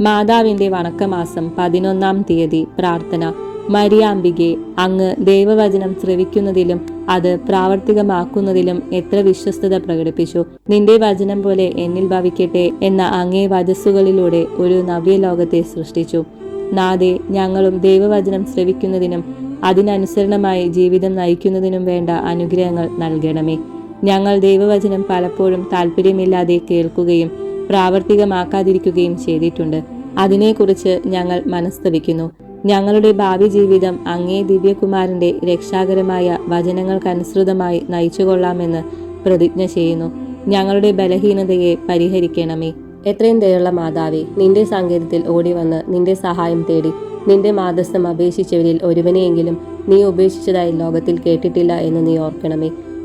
മാതാവിന്റെ വണക്കമാസം പതിനൊന്നാം തീയതി പ്രാർത്ഥന. മരിയാമ്പികെ അങ്ങ് ദൈവവചനം ശ്രവിക്കുന്നതിലും അത് പ്രാവർത്തികമാക്കുന്നതിലും എത്ര വിശ്വസ്തത പ്രകടിപ്പിച്ചു. നിന്റെ വചനം പോലെ എന്നിൽ ഭവിക്കട്ടെ എന്ന അങ്ങേ വചസ്സുകളിലൂടെ ഒരു നവ്യലോകത്തെ സൃഷ്ടിച്ചു. നാദെ ഞങ്ങളും ദൈവവചനം ശ്രവിക്കുന്നതിനും അതിനനുസരണമായി ജീവിതം നയിക്കുന്നതിനും വേണ്ട അനുഗ്രഹങ്ങൾ നൽകണമേ. ഞങ്ങൾ ദൈവവചനം പലപ്പോഴും താല്പര്യമില്ലാതെ കേൾക്കുകയും പ്രാവർത്തികമാക്കാതിരിക്കുകയും ചെയ്തിട്ടുണ്ട്. അതിനെക്കുറിച്ച് ഞങ്ങൾ മനസ്തപിക്കുന്നു ഞങ്ങളുടെ ഭാവി ജീവിതം അങ്ങേ ദിവ്യകുമാരന്റെ രക്ഷാകരമായ വചനങ്ങൾക്കനുസൃതമായി നയിച്ചുകൊള്ളാമെന്ന് പ്രതിജ്ഞ ചെയ്യുന്നു. ഞങ്ങളുടെ ബലഹീനതയെ പരിഹരിക്കണമേ. എത്രയും ദയുള്ള മാതാവേ നിന്റെ സങ്കേതത്തിൽ ഓടി വന്ന് നിന്റെ സഹായം തേടി നിന്റെ മാതസ്ഥം അപേക്ഷിച്ചവരിൽ ഒരുവനെയെങ്കിലും നീ ഉപേക്ഷിച്ചതായി ലോകത്തിൽ കേട്ടിട്ടില്ല എന്ന് നീ ഓർക്കണമേ.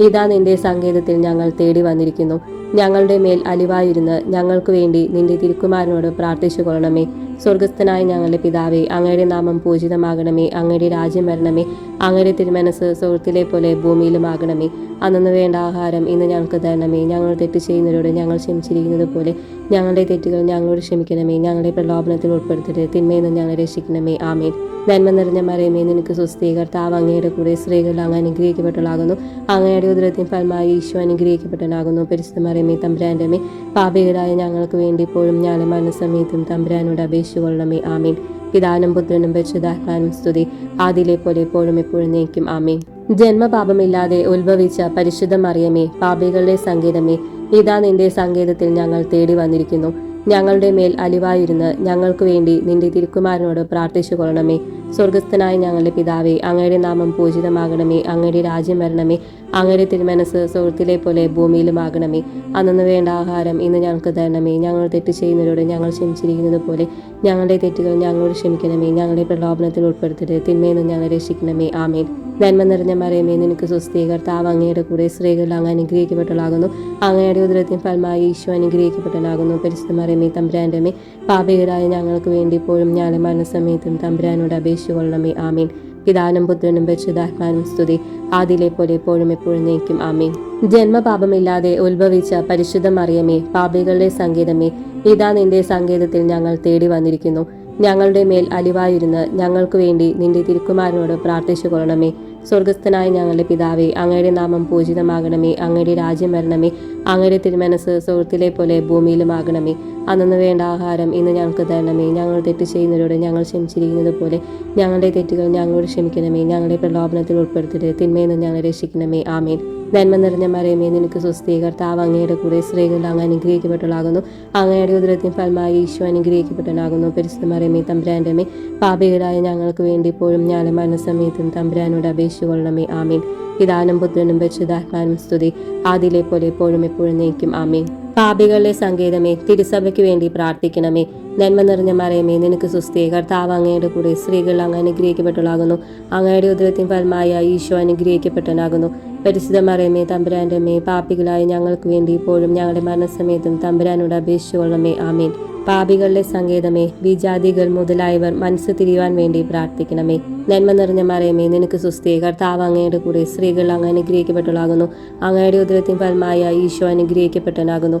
ഇതാ നിന്റെ സങ്കേതത്തിൽ ഞങ്ങൾ തേടി വന്നിരിക്കുന്നു. ഞങ്ങളുടെ മേൽ അലിവായിരുന്ന് ഞങ്ങൾക്ക് വേണ്ടി നിന്റെ തിരുക്കുമാരനോട് പ്രാർത്ഥിച്ചു കൊള്ളണമേ സ്വർഗസ്ഥനായ ഞങ്ങളുടെ പിതാവേ അങ്ങയുടെ നാമം പൂജിതമാകണമേ അങ്ങയുടെ രാജ്യം വരണമേ അങ്ങയുടെ തിരുമനസ് സുഹൃത്തിലെ പോലെ ഭൂമിയിലുമാകണമേ. അന്നു വേണ്ട ആഹാരം ഇന്ന് ഞങ്ങൾക്ക് തരണമേ. ഞങ്ങൾ തെറ്റ് ചെയ്യുന്നവരോട് ഞങ്ങൾ ക്ഷമിച്ചിരിക്കുന്നത് പോലെ ഞങ്ങളുടെ തെറ്റുകൾ ഞങ്ങളോട് ക്ഷമിക്കണമേ. ഞങ്ങളുടെ പ്രലോഭനത്തിൽ ഉൾപ്പെടുത്തരുത്. തിന്മയിൽ നിന്ന് ഞങ്ങളെ രക്ഷിക്കണമേ. ആമേൻ. നന്മ നിറഞ്ഞ മറിയമേ നിനക്ക് സ്വസ്ഥീകർത്താവ് അങ്ങയുടെ കൂടെ സ്ത്രീകൾ അങ്ങ് അനുഗ്രഹിക്കപ്പെട്ടവളാകുന്നു. അങ്ങയുടെ ഉദരത്തിൻ ഫലമായി ഈശോ അനുഗ്രഹിക്കപ്പെട്ടവനാകുന്നു. പരിശുദ്ധ മറിയമേ തമ്പുരാന്റെ മേ പാപികളായ ഞങ്ങൾക്ക് വേണ്ടി ഇപ്പോഴും ഞാനും മനസ്സമയത്തും തമ്പുരാനോട് അപേക്ഷിച്ചുകൊള്ളണമേ ആമീൻ. പിതാനും പുത്രനും പരിശുദ്ധാത്മാനും സ്തുതി. ആദിലെ പോലെ എപ്പോഴും എപ്പോഴും നീക്കും ആമീൻ. ജന്മപാപമില്ലാതെ ഉത്ഭവിച്ച പരിശുദ്ധ മറിയമേ പാപികളുടെ സംഗീതമേ ഇതാ നിന്റെ സംഗീതത്തിൽ ഞങ്ങൾ തേടി വന്നിരിക്കുന്നു. ഞങ്ങളുടെ മേൽ അലിവായിരുന്ന് ഞങ്ങൾക്ക് വേണ്ടി നിന്റെ തിരുക്കുമാരനോട് പ്രാർത്ഥിച്ചു കൊള്ളണമേ. സ്വർഗസ്ഥനായ ഞങ്ങളുടെ പിതാവേ അങ്ങയുടെ നാമം പൂജിതമാകണമേ അങ്ങയുടെ രാജ്യം വരണമേ. അങ്ങയുടെ തിരുമനസ് സുഹൃത്തിലെ പോലെ ഭൂമിയിലുമാകണമേ. അന്നു വേണ്ട ആഹാരം ഇന്ന് ഞങ്ങൾക്ക് തരണമേ. ഞങ്ങൾ തെറ്റ് ചെയ്യുന്നവരോട് ഞങ്ങൾ ക്ഷമിച്ചിരിക്കുന്നത് പോലെ ഞങ്ങളുടെ തെറ്റുകൾ ഞങ്ങളോട് ക്ഷമിക്കണമേ. ഞങ്ങളുടെ പ്രലോഭനത്തിൽ ഉൾപ്പെടുത്തരുത്. തിന്മയിൽ നിന്ന് ഞങ്ങളെ രക്ഷിക്കണമേ. ആമേൻ. നന്മ നിറഞ്ഞ മറിയമേ നിനക്ക് സുസ്ഥീ കർത്താവ് അങ്ങയുടെ കൂടെ സ്ത്രീകൾ അങ്ങ് അനുഗ്രഹിക്കപ്പെട്ടളാകുന്നു അങ്ങയുടെ ഉദരത്തിൻ ഫലമായി ഈശോ അനുഗ്രഹിക്കപ്പെട്ടനാകുന്നു പരിശുദ്ധ മറിയമേ തമ്പുരാന്റെ അമ്മേ പാപികളായ ഞങ്ങൾക്ക് വേണ്ടി ഇപ്പോഴും ഞാൻ മരണസമയത്തും തമ്പുരാനോട് അപേക്ഷിച്ചുകൊള്ളണമേ ആമീൻ. പിതാനും പുത്രനും പരിശുദ്ധാത്മാനും സ്തുതി. ആദിലെ പോലെ എപ്പോഴും എപ്പോഴും നീക്കും. ആമേ ജന്മപാപമില്ലാതെ ഉത്ഭവിച്ച പരിശുദ്ധ മറിയമേ പാപികളുടെ സങ്കേതമേ ഇതാ നിന്റെ സങ്കേതത്തിൽ ഞങ്ങൾ തേടി വന്നിരിക്കുന്നു. ഞങ്ങളുടെ മേൽ അലിവായിരുന്ന് ഞങ്ങൾക്ക് വേണ്ടി നിന്റെ തിരുക്കുമാരനോട് പ്രാർത്ഥിച്ചു കൊള്ളണമേ സ്വർഗസ്ഥനായ ഞങ്ങളുടെ പിതാവേ അങ്ങയുടെ നാമം പൂജിതമാകണമേ അങ്ങയുടെ രാജ്യം വരണമേ അങ്ങയുടെ തിരുമനസ് സുഹൃത്തിലെ പോലെ ഭൂമിയിലുമാകണമേ. അന്നു വേണ്ട ആഹാരം ഇന്ന് ഞങ്ങൾക്ക് തരണമേ. ഞങ്ങൾ തെറ്റ് ചെയ്യുന്നവരോട് ഞങ്ങൾ ക്ഷമിച്ചിരിക്കുന്നത് പോലെ ഞങ്ങളുടെ തെറ്റുകൾ ഞങ്ങളോട് ക്ഷമിക്കണമേ. ഞങ്ങളുടെ പ്രലോഭനത്തിൽ ഉൾപ്പെടുത്തരുത്. തിന്മയെന്ന് ഞങ്ങളെ രക്ഷിക്കണമേ. ആമേൻ. നന്മ നിറഞ്ഞ മറിയമേ നിനക്ക് സ്വസ്ഥീകർത്താവ് അങ്ങയുടെ കൂടെ സ്ത്രീകൾ അങ്ങ് അനുഗ്രഹിക്കപ്പെട്ടവളാകുന്നു. അങ്ങയുടെ ഉദരത്തിൻ ഫലമായി ഈശോ അനുഗ്രഹിക്കപ്പെട്ടവനാകുന്നു. പരിശുദ്ധ മറിയമേ തമ്പുരാന്റെമേ പാപികളായ ഞങ്ങൾക്ക് വേണ്ടി ഇപ്പോഴും ഞാൻ മനസ്സമയത്തും തമ്പുരാനോട് അപേക്ഷിച്ചുകൊള്ളണമേ ആമീൻ. പിതാനും പുത്രനും പരിശുദ്ധാത്മാനും സ്തുതി. ആദിലെ പോലെ എപ്പോഴും എപ്പോഴും നയിക്കും ആമീൻ. പാപികളുടെ സങ്കേതമേ തിരുസഭയ്ക്ക് വേണ്ടി പ്രാർത്ഥിക്കണമേ. നന്മ നിറഞ്ഞ മറിയമേ നിനക്ക് സുസ്ഥിയെ കർത്താവ് അങ്ങയുടെ കൂടെ സ്ത്രീകൾ അങ്ങ് അനുഗ്രഹിക്കപ്പെട്ടുള്ളാകുന്നു അങ്ങയുടെ ഉദരത്തിൻ ഫലമായ ഈശോ അനുഗ്രഹിക്കപ്പെട്ടനാകുന്നു പരിശുദ്ധ മറിയമേ തമ്പുരാന്റെ മേ പാപ്പികളായ ഞങ്ങൾക്ക് വേണ്ടി ഇപ്പോഴും ഞങ്ങളുടെ മരണസമയത്തും തമ്പുരാനോട് അപേക്ഷിച്ചുകൊള്ളമേ ആമീൻ. പാപികളുടെ സങ്കേതമേ വിജാതികൾ മുതലായവർ മനസ്സ് തിരിയുവാൻ വേണ്ടി പ്രാർത്ഥിക്കണമേ. നന്മ നിറഞ്ഞ മറിയമേ നിനക്ക് സുസ്ഥിയെ കർത്താവ് അങ്ങയുടെ കൂടെ സ്ത്രീകൾ അങ്ങ് അനുഗ്രഹിക്കപ്പെട്ടവളാകുന്നു. അങ്ങയുടെ ഉദരത്തിൻ ഫലമായ ഈശോ അനുഗ്രഹിക്കപ്പെട്ടവനാകുന്നു.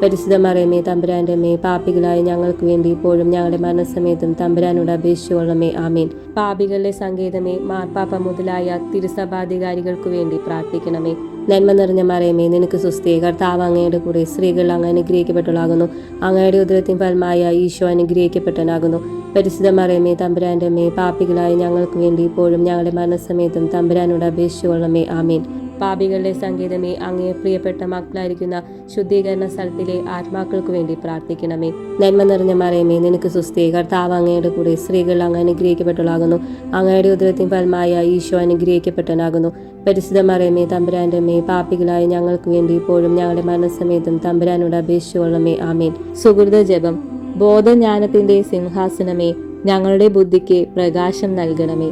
പരിശുദ്ധ മറിയമേ തമ്പുരാന്റെ അമ്മേ പാപികളായ ഞങ്ങൾക്ക് വേണ്ടി ഇപ്പോഴും ഞങ്ങളുടെ മരണസമയത്തും തമ്പുരാനോട് അപേക്ഷിച്ചുകൊള്ളമേ ആമീൻ. പാപികളുടെ സങ്കേതമേ മാർപ്പാപ്പ മുതലായ തിരുസഭാധികാരികൾക്ക് വേണ്ടി പ്രാർത്ഥിക്കണമേ. നന്മ നിറഞ്ഞ മറിയമേ നിനക്ക് സുസ്ഥി കർത്താവ് അങ്ങയുടെ കൂടെ സ്ത്രീകൾ അങ്ങ് അനുഗ്രഹിക്കപ്പെട്ടവളാകുന്നു. അങ്ങയുടെ ഉദരത്തിൻ ഫലമായ ഈശോ അനുഗ്രഹിക്കപ്പെട്ടനാകുന്നു പരിശുദ്ധ മറിയമേ തമ്പുരാന്റെ അമ്മേ പാപികളായ ഞങ്ങൾക്ക് വേണ്ടി ഇപ്പോഴും ഞങ്ങളുടെ മരണസമയത്തും തമ്പുരാനോട് അപേക്ഷിച്ചുകൊള്ളമേ ആമീൻ. പാപികളുടെ സംഗീതമേ അങ്ങേ പ്രിയപ്പെട്ട മക്കളായിരിക്കുന്ന ശുദ്ധീകരണ സ്ഥലത്തിലെ ആത്മാക്കൾക്ക് വേണ്ടി പ്രാർത്ഥിക്കണമേ. നന്മ നിറഞ്ഞ മറിയമേ നിനക്ക് സുസ്ഥി കർത്താവ് അങ്ങയുടെ കൂടെ സ്ത്രീകൾ അങ്ങ് അനുഗ്രഹിക്കപ്പെട്ടവളാകുന്നു. അങ്ങയുടെ ഉദരത്തിൻ ഫലമായ ഈശോ അനുഗ്രഹിക്കപ്പെട്ടനാകുന്നു പരിശുദ്ധ മറിയമേ തമ്പുരാന്റെ മേ പാപികളായ ഞങ്ങൾക്ക് വേണ്ടി ഇപ്പോഴും ഞങ്ങളുടെ മനസ്സമേതം തമ്പുരാനോട് അപേക്ഷിച്ചുകൊള്ളമേ ആമേൻ. സുഹൃത ജപം. ബോധജ്ഞാനത്തിന്റെ സിംഹാസനമേ ഞങ്ങളുടെ ബുദ്ധിക്ക് പ്രകാശം നൽകണമേ.